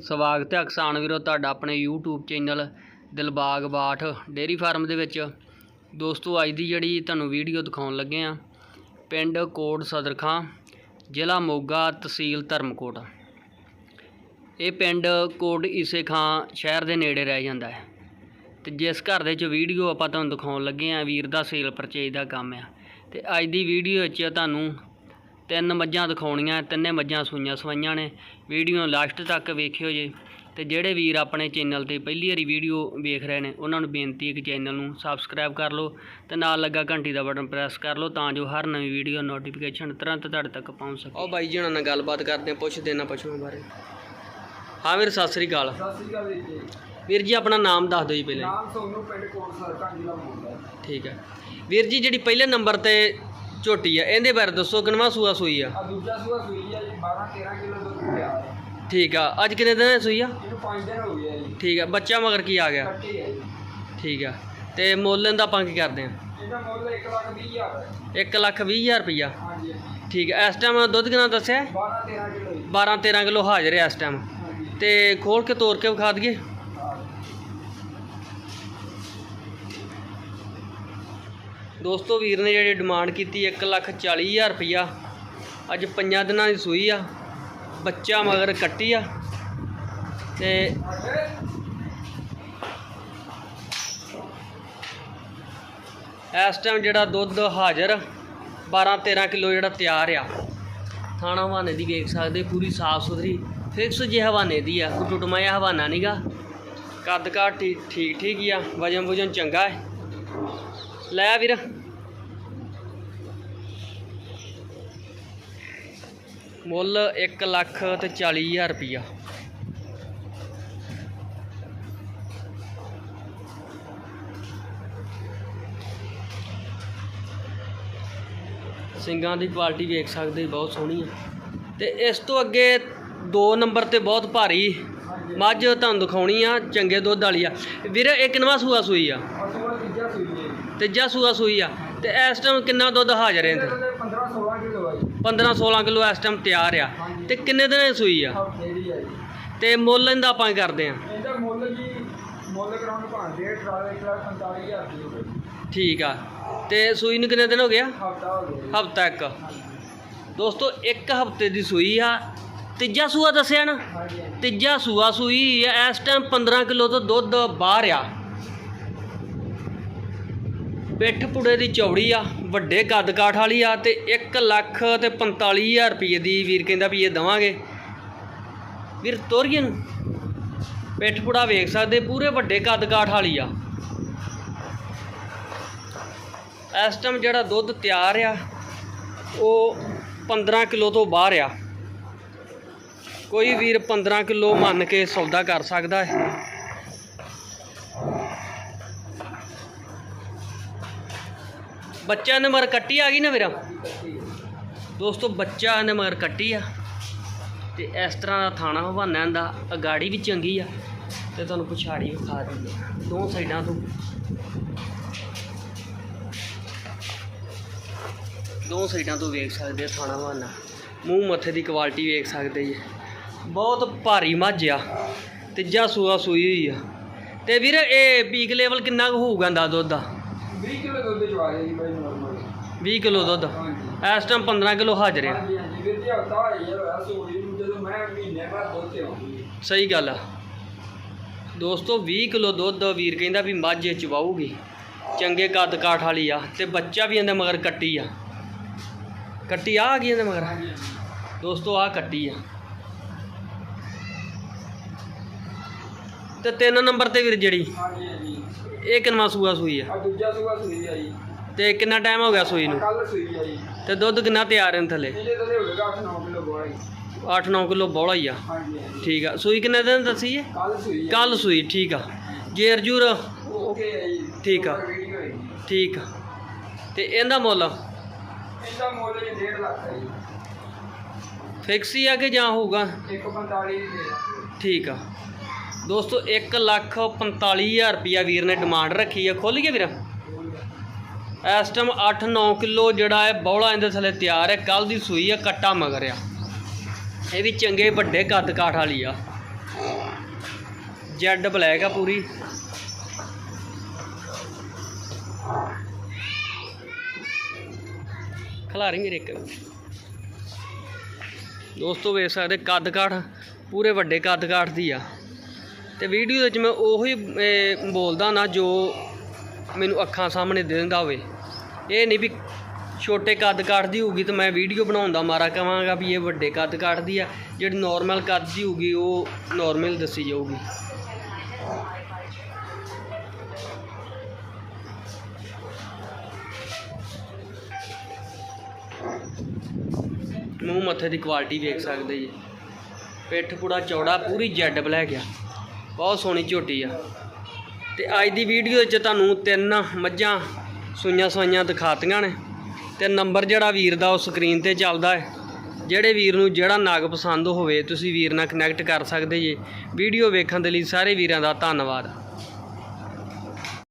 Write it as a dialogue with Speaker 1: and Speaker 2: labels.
Speaker 1: ਸਵਾਗਤ ਹੈ ਕਿਸਾਨ ਵੀਰੋ, ਤੁਹਾਡਾ ਆਪਣੇ YouTube channel Dilbagh Bath dairy farm ਦੇ ਵਿੱਚ। ਦੋਸਤੋ, ਅੱਜ ਦੀ ਜਿਹੜੀ ਤੁਹਾਨੂੰ ਵੀਡੀਓ ਦਿਖਾਉਣ ਲੱਗੇ ਆ ਪਿੰਡ ਕੋਟ ਸਦਰਖਾਂ ਜ਼ਿਲ੍ਹਾ ਮੋਗਾ ਤਹਿਸੀਲ ਧਰਮਕੋਟ। ਇਹ ਪਿੰਡ ਕੋਟ ਈਸੇ ਖਾਂ ਸ਼ਹਿਰ ਦੇ ਨੇੜੇ ਰਹਿ ਜਾਂਦਾ ਹੈ। ਤੇ ਜਿਸ ਘਰ ਦੇ ਵਿੱਚ ਵੀਡੀਓ ਆਪਾਂ ਤੁਹਾਨੂੰ ਦਿਖਾਉਣ ਲੱਗੇ ਆ ਵੀਰ ਦਾ ਸੇਲ ਪਰਚੇਜ ਦਾ ਕੰਮ ਆ। ਤੇ ਅੱਜ ਦੀ ਵੀਡੀਓ ਵਿੱਚ ਤੁਹਾਨੂੰ ਤਿੰਨ ਮੱਝਾਂ ਦਿਖਾਉਣੀਆਂ ਤਿੰਨੇ ਮੱਝਾਂ ਸੂਈਆਂ ਸਵਾਈਆਂ ਨੇ। ਵੀਡੀਓ ਲਾਸਟ ਤੱਕ ਵੇਖਿਓ ਜੇ। ਤੇ ਜਿਹੜੇ ਵੀਰ ਆਪਣੇ ਚੈਨਲ ਤੇ ਪਹਿਲੀ ਵਾਰੀ ਵੀਡੀਓ ਵੇਖ ਰਹੇ ਨੇ ਉਹਨਾਂ ਨੂੰ ਬੇਨਤੀ ਹੈ ਕਿ ਚੈਨਲ ਨੂੰ ਸਬਸਕ੍ਰਾਈਬ ਕਰ ਲਓ ਤੇ ਨਾਲ ਲੱਗਾ ਘੰਟੀ ਦਾ ਬਟਨ ਪ੍ਰੈਸ ਕਰ ਲਓ ਤਾਂ ਜੋ ਹਰ ਨਵੀਂ ਵੀਡੀਓ ਨੋਟੀਫਿਕੇਸ਼ਨ ਤੁਰੰਤ ਤੁਹਾਡੇ ਤੱਕ ਪਹੁੰਚ ਸਕੇ। ਉਹ ਬਾਈ ਜੀ ਹੁਣਾਂ ਨਾਲ ਗੱਲਬਾਤ ਕਰਦੇ ਆ ਪੁੱਛਦੇ ਨਾ ਪਸ਼ੂਆਂ ਬਾਰੇ। ਹਾਂ ਵੀਰ ਸਤਿ ਸ੍ਰੀ ਅਕਾਲ।
Speaker 2: ਸਤਿ ਸ੍ਰੀ ਅਕਾਲ ਵੀਰ ਜੀ।
Speaker 1: ਵੀਰ ਜੀ ਆਪਣਾ ਨਾਮ ਦੱਸ ਦਿਓ ਜੀ ਪਹਿਲੇ।
Speaker 2: ਨਾਮ ਸੋਨੂੰ ਪਿੰਡ ਕੋਟ ਸਰਕਾ ਜ਼ਿਲ੍ਹਾ ਮੋਗਾ
Speaker 1: ਠੀਕ ਹੈ। ਵੀਰ ਜੀ ਜਿਹੜੀ ਪਹਿਲੇ ਨੰਬਰ ਤੇ ਝੋਟੀ ਆ। ਇਹਦੇ ਬਾਰੇ ਦੱਸੋ ਕਿਨਵਾ ਸੂਆ ਸੂਈ ਆ?
Speaker 2: ਆ ਦੂਜਾ ਸੂਆ ਸੂਈ ਆ ਜੀ 12 13 ਕਿਲੋ ਦੁੱਧ ਪਿਆ। ਹੈ
Speaker 1: ਠੀਕ ਆ। ਅੱਜ ਕਿੰਨੇ ਦਿਨ ਦੀ ਸੂਈ ਆ?
Speaker 2: ਇਹਨੂੰ 5 ਦਿਨ ਹੋ ਗਏ ਆ ਜੀ।
Speaker 1: ਠੀਕ ਆ। ਬੱਚਾ ਮਗਰ ਕੀ ਆ ਗਿਆ?
Speaker 2: ਕੱਟੀ ਹੈ ਜੀ।
Speaker 1: ਠੀਕ ਆ। ਤੇ ਮੁੱਲ ਦਾ ਆਪਾਂ ਕੀ ਕਰਦੇ ਆ?
Speaker 2: ਇਹਦਾ ਮੁੱਲ 1 ਲੱਖ 20 ਹਜ਼ਾਰ ਹੈ
Speaker 1: 1 ਲੱਖ 20 ਹਜ਼ਾਰ ਰੁਪਈਆ।
Speaker 2: ਹਾਂਜੀ। ਹਾਂਜੀ।
Speaker 1: ਠੀਕ ਹੈ ਇਸ ਟਾਈਮ ਦੁੱਧ ਕਿੰਨਾ ਦੱਸਿਆ?
Speaker 2: 12 13 ਕਿਲੋ ਜੀ।
Speaker 1: 12 13 ਕਿਲੋ ਹਾਜ਼ਰ ਹੈ ਇਸ ਟਾਈਮ
Speaker 2: ਹਾਂਜੀ।
Speaker 1: ਤੇ ਖੋਲ ਕੇ ਤੋੜ ਕੇ ਵਿਖਾ ਦਈਏ। ਦੋਸਤੋ ਵੀਰ ਨੇ ਜਿਹੜੀ ਡਿਮਾਂਡ ਕੀਤੀ 1 ਲੱਖ 40 ਹਜ਼ਾਰ ਰੁਪਈਆ। ਅੱਜ ਪੰਜਾਂ ਦਿਨਾਂ ਦੀ ਸੂਈ ਆ। ਬੱਚਾ ਮਗਰ ਕੱਟੀ ਆ। ਤੇ ਇਸ ਟਾਈਮ ਜਿਹੜਾ ਦੁੱਧ ਹਾਜ਼ਰ 12 13 ਕਿਲੋ ਜਿਹੜਾ ਤਿਆਰ ਆ। ਥਾਣਾ ਹਵਾਨੇ ਦੀ ਵੇਖ ਸਕਦੇ, ਪੂਰੀ ਸਾਫ਼ ਸੁਥਰੀ ਫਿਕਸ ਜੇ ਹਵਾਨੇ ਦੀ ਆ। ਕੋਈ ਟੁੱਟਮਾ ਜਿਹਾ ਹਵਾਨਾ ਨਹੀਂਗਾ ਕੱਦ ਕਾਠ ਠੀਕ ਠੀਕ ਠੀਕ ਹੀ ਆ। ਵਜਨ ਵਜਨ ਚੰਗਾ ਹੈ। ਲੈ ਵੀਰ। ਮੁੱਲ 1 ਲੱਖ ਤੇ 40 ਹਜ਼ਾਰ ਰੁਪਈਆ। ਸਿੰਗਾਂ ਦੀ ਕੁਆਲਿਟੀ ਵੇਖ ਸਕਦੇ, ਬਹੁਤ ਸੋਹਣੀ ਆ। ਤੇ ਇਸ ਤੋਂ ਅੱਗੇ 2 ਨੰਬਰ ਤੇ ਬਹੁਤ ਭਾਰੀ, ਮੱਝ ਤੁਹਾਨੂੰ ਦਿਖਾਉਣੀ ਆ, ਚੰਗੇ ਦੁੱਧ ਵਾਲੀ ਆ। ਵੀਰ ਇਹ ਕਿੰਨਵਾ ਸੂਆ ਸੂਈ ਆ।
Speaker 2: ਤੀਜਾ ਸੂਈ ਹੈ ਜੀ।
Speaker 1: ਤੀਜਾ ਸੂਆ ਸੂਈ ਆ। ਤੇ ਇਸ ਟਾਈਮ ਕਿੰਨਾ ਦੁੱਧ ਹਾਜ਼ਰ ਹੈ
Speaker 2: ਇਹਦੇ
Speaker 1: ਇਹਦੇ
Speaker 2: ਤੇ 15 16 ਕਿਲੋ ਹੈ ਜੀ।
Speaker 1: 15 16 ਕਿਲੋ ਇਸ ਟਾਈਮ ਤਿਆਰ ਆ। ਤੇ ਕਿੰਨੇ ਦਿਨਾਂ ਦੀ ਸੂਈ ਆ?
Speaker 2: ਹਫ਼ਤੇ ਦੀ ਹੈ ਜੀ।
Speaker 1: ਤੇ ਮੁੱਲ ਇਹਦਾ ਆਪਾਂ ਕਰਦੇ ਆ?
Speaker 2: ਇਹਦਾ ਮੁੱਲ ਜੀ ਮੁੱਲ ਕਰਾਉਣ ਭਾਂਦੇ ਟਰਾਲੇ 1 ਲੱਖ 45 ਹਜ਼ਾਰ ਦੀ ਹੋ ਗਈ
Speaker 1: ਠੀਕ ਆ। ਤੇ ਸੂਈ ਨੂੰ ਕਿੰਨੇ ਦਿਨ ਹੋ ਗਿਆ
Speaker 2: ਹਫਤਾ ਹੋ ਗਿਆ ਜੀ।
Speaker 1: ਹਫਤਾ ਇੱਕ।
Speaker 2: ਹਾਂਜੀ।
Speaker 1: ਦੋਸਤੋ ਇੱਕ ਹਫ਼ਤੇ ਦੀ ਸੂਈ ਆ। ਤੀਜਾ ਸੂਆ ਦੱਸਿਆ ਨਾ?
Speaker 2: ਹਾਂਜੀ ਹਾਂਜੀ।
Speaker 1: ਤੀਜਾ ਸੂਆ ਸੂਈ ਆ। ਇਸ ਟਾਈਮ 15 ਕਿਲੋ ਤੋਂ ਦੁੱਧ ਬਾਹਰ ਆ। ਪਿੱਠ ਪੁੜੇ ਦੀ ਚੌੜੀ ਆ, ਵੱਡੇ ਕੱਦ ਕਾਠ ਵਾਲੀ ਆ ਤੇ 1 ਲੱਖ ਤੇ 45000 ਰੁਪਏ ਦੀ ਵੀਰ ਕਹਿੰਦਾ ਵੀ ਇਹ ਦਵਾਂਗੇ। ਵੀਰ ਤੋਰੀਏ ਨੂੰ। ਪਿੱਠ ਪੁੜਾ ਵੇਖ ਸਕਦੇ, ਪੂਰੇ ਵੱਡੇ ਕੱਦ ਕਾਠ ਵਾਲੀ ਆ। ਇਸ ਟਾਈਮ ਜਿਹੜਾ ਦੁੱਧ ਤਿਆਰ ਆ, ਉਹ 15 ਕਿਲੋ ਤੋਂ ਬਾਹਰ ਆ। ਕੋਈ ਵੀਰ 15 ਕਿਲੋ ਮੰਨ ਕੇ ਸੌਦਾ ਕਰ ਸਕਦਾ ਹੈ। ਬੱਚਾ ਨੇ ਮਰ ਕੱਟੀ ਆ ਗਈ ਨਾ ਮੇਰਾ ਦੋਸਤੋ ਬੱਚਾ ਨੇ ਮਗਰ ਕੱਟੀ ਆ। ਤੇ ਇਸ ਤਰ੍ਹਾਂ ਦਾ ਥਾਣਾ ਹਵਾਨਾ ਦਾ ਅਗਾੜੀ ਵੀ ਚੰਗੀ ਆ। ਤੇ ਤੁਹਾਨੂੰ ਪਛਾੜੀ ਵਿਖਾ ਦਿੰਦੇ ਦੋ ਸਾਈਡਾਂ ਤੋਂ। ਦੋ ਸਾਈਡਾਂ ਤੋਂ ਵੇਖ ਸਕਦੇ ਆ ਥਾਣਾ ਹਵਾਨਾ। ਮੂੰਹ ਮੱਥੇ ਦੀ ਕੁਆਲਿਟੀ ਵੇਖ ਸਕਦੇ ਜੀ। ਬਹੁਤ ਭਾਰੀ ਮੱਝ ਆ ਤੀਜਾ ਸੂਆ ਸੂਈ ਹੋਈ ਆ। ਤੇ ਵੀਰ, ਇਹ ਪੀਕ ਲੈਵਲ ਕਿੰਨਾ ਕੁ ਹੋਊਗਾ ਦਾ ਦੁੱਧ ਦਾ
Speaker 2: 20 ਕਿਲੋ ਦੁੱਧ ਚਵਾ ਰਿਹਾ ਜੀ ਬਾਈ ਨੋਰਮਲ
Speaker 1: 20 ਕਿਲੋ ਦੁੱਧ।
Speaker 2: ਹਾਂਜੀ।
Speaker 1: ਇਸ ਟਾਈਮ 15 ਕਿਲੋ ਹਾਜ਼ਰ ਆ।
Speaker 2: ਹਾਂਜੀ ਹਾਂਜੀ। ਵੀਰ ਜੀ ਹਫਤਾ ਹੋਇਆ ਯਾਰ ਹੋਇਆ ਸੂਈ ਨੂੰ ਜਦੋਂ ਮੈਂ ਮਹੀਨੇ ਬਾਅਦ ਦੁੱਧ ਤੇ ਆਉਂਦੀ
Speaker 1: ਸਹੀ ਗੱਲ ਆ। ਦੋਸਤੋ 20 ਕਿਲੋ ਦੁੱਧ ਵੀਰ ਕਹਿੰਦਾ ਵੀ ਮੱਝ ਚਵਾਊਗੀ। ਚੰਗੇ ਕੱਦ ਕਾਠ ਵਾਲੀ ਆ ਤੇ ਬੱਚਾ ਵੀ ਇਹਦੇ ਮਗਰ ਕੱਟੀ ਆ। ਕੱਟੀ ਆ ਆ ਗਈ ਇਹਦੇ ਮਗਰ?
Speaker 2: ਹਾਂਜੀ।
Speaker 1: ਦੋਸਤੋ ਆ ਕੱਟੀ ਆ। ਤੇ ਤਿੰਨ ਨੰਬਰ ਤੇ ਵੀਰ ਜਿਹੜੀ।
Speaker 2: ਹਾਂਜੀ ਹਾਂਜੀ।
Speaker 1: ਇਹ ਕਿੰਨਾ ਸੂਆ ਸੂਈ ਆ?
Speaker 2: ਆ ਦੂਜਾ ਸੂਆ ਸੂਈ ਆ ਜੀ।
Speaker 1: ਤੇ ਕਿੰਨਾ ਟਾਈਮ ਹੋ ਗਿਆ ਸੂਈ ਨੂੰ?
Speaker 2: ਕੱਲ ਸੂਈ ਆ ਜੀ।
Speaker 1: ਤੇ ਦੁੱਧ ਕਿੰਨਾ ਤਿਆਰ ਹੈ ਥੱਲੇ?
Speaker 2: ਇਹਦੇ ਤਾਂ ਹੋ ਗਿਆ 8-9 ਕਿਲੋ ਬੋਲਾ ਜੀ।
Speaker 1: 8-9 ਕਿਲੋ ਬੋਲਾ ਹੀ ਆ।
Speaker 2: ਹਾਂਜੀ
Speaker 1: ਠੀਕ ਆ। ਸੂਈ ਕਿੰਨੇ ਦਿਨ ਦੱਸੀ ਏ
Speaker 2: ਕੱਲ ਸੂਈ ਆ।
Speaker 1: ਕੱਲ ਸੂਈ ਠੀਕ ਆ। ਜੇਰ ਜੂਰ
Speaker 2: ਓਕੇ ਆ ਜੀ।
Speaker 1: ਠੀਕ ਆ।
Speaker 2: ਹੈ
Speaker 1: ਠੀਕ ਆ। ਤੇ ਇਹਦਾ ਮੁੱਲ?
Speaker 2: ਇਹਦਾ ਮੁੱਲ ਜੀ 1.5 ਲੱਖ ਹੈ ਜੀ।
Speaker 1: ਫਿਕਸ ਹੀ ਆ ਕਿ ਜਾਂ ਹੋਊਗਾ?
Speaker 2: 145 ਦੀ ਦੇ ਦਾਂਗੇ।
Speaker 1: ਠੀਕ ਆ। ਦੋਸਤੋ 1 ਲੱਖ 45000 ਰੁਪਿਆ ਵੀਰ ਨੇ ਡਿਮਾਂਡ ਰੱਖੀ ਹੈ ਖੁੱਲ ਗਿਆ ਵੀਰ? ਇਸ ਟਾਈਮ 8-9 ਕਿਲੋ ਜਿਹੜਾ ਹੈ, ਬੌਲਾ ਇਹਦੇ ਥੱਲੇ ਤਿਆਰ ਹੈ। ਕੱਲ ਦੀ ਸੂਈ ਆ, ਕੱਟਾ ਮਗਰ ਆ। ਇਹ ਵੀ ਚੰਗੇ ਵੱਡੇ ਕੱਦ ਕਾਠ ਵਾਲੀ ਆ। ਜੈਡ ਬਲੈਕ ਆ ਪੂਰੀ। ਖਿਲਾਰੀ ਮੇਰੇ ਇੱਕ ਦੋਸਤੋ, ਵੇਖ ਸਕਦੇ, ਕੱਦ ਕਾਠ ਪੂਰੇ ਵੱਡੇ ਕੱਦ ਕਾਠ ਦੀ ਆ। ਤੇ ਵੀਡੀਓ ਵਿੱਚ ਮੈਂ ਉਹੀ ਬੋਲਦਾ ਨਾ ਜੋ ਮੈਨੂੰ ਅੱਖਾਂ ਸਾਹਮਣੇ ਦਿੰਦਾ ਹੋਵੇ। ਇਹ ਨਹੀਂ ਵੀ ਛੋਟੇ ਕੱਦ ਕੱਟਦੀ ਹੋਊਗੀ ਤਾਂ ਮੈਂ ਵੀਡੀਓ ਬਣਾਉਂਦਾ ਮਾਰਾ ਕਵਾਂਗਾ ਵੀ ਇਹ ਵੱਡੇ ਕੱਦ ਕੱਟਦੀ ਆ। ਜਿਹੜੀ ਨਾਰਮਲ ਕੱਦ ਦੀ ਹੋਊਗੀ, ਉਹ ਨਾਰਮਲ ਦੱਸੀ ਜਾਊਗੀ। ਮੂੰਹ ਮੱਥੇ ਦੀ ਕੁਆਲਿਟੀ ਵੇਖ ਸਕਦੇ ਜੀ। ਪਿੱਠ ਪੂੜਾ ਚੌੜਾ, ਪੂਰੀ ਜੈਡ ਬਲੈਕ ਆ। ਬਹੁਤ ਸੋਹਣੀ ਝੋਟੀ ਆ। ਤੇ ਅੱਜ ਦੀ ਵੀਡੀਓ ਵਿੱਚ ਤੁਹਾਨੂੰ ਤਿੰਨ ਮੱਝਾਂ ਸੁਈਆਂ ਸਵਾਈਆਂ ਦਿਖਾਤੀਆਂ ਨੇ। ਤੇ ਨੰਬਰ ਜਿਹੜਾ ਵੀਰ ਦਾ ਉਹ ਸਕਰੀਨ ਤੇ ਚੱਲਦਾ ਹੈ। ਜਿਹੜੇ ਵੀਰ ਨੂੰ ਜਿਹੜਾ ਨਾਗ ਪਸੰਦ ਹੋਵੇ, ਤੁਸੀਂ ਵੀਰ ਨਾਲ ਕਨੈਕਟ ਕਰ ਸਕਦੇ ਜੀ। ਵੀਡੀਓ ਵੇਖਣ ਦੇ ਲਈ ਸਾਰੇ ਵੀਰਾਂ ਦਾ ਧੰਨਵਾਦ।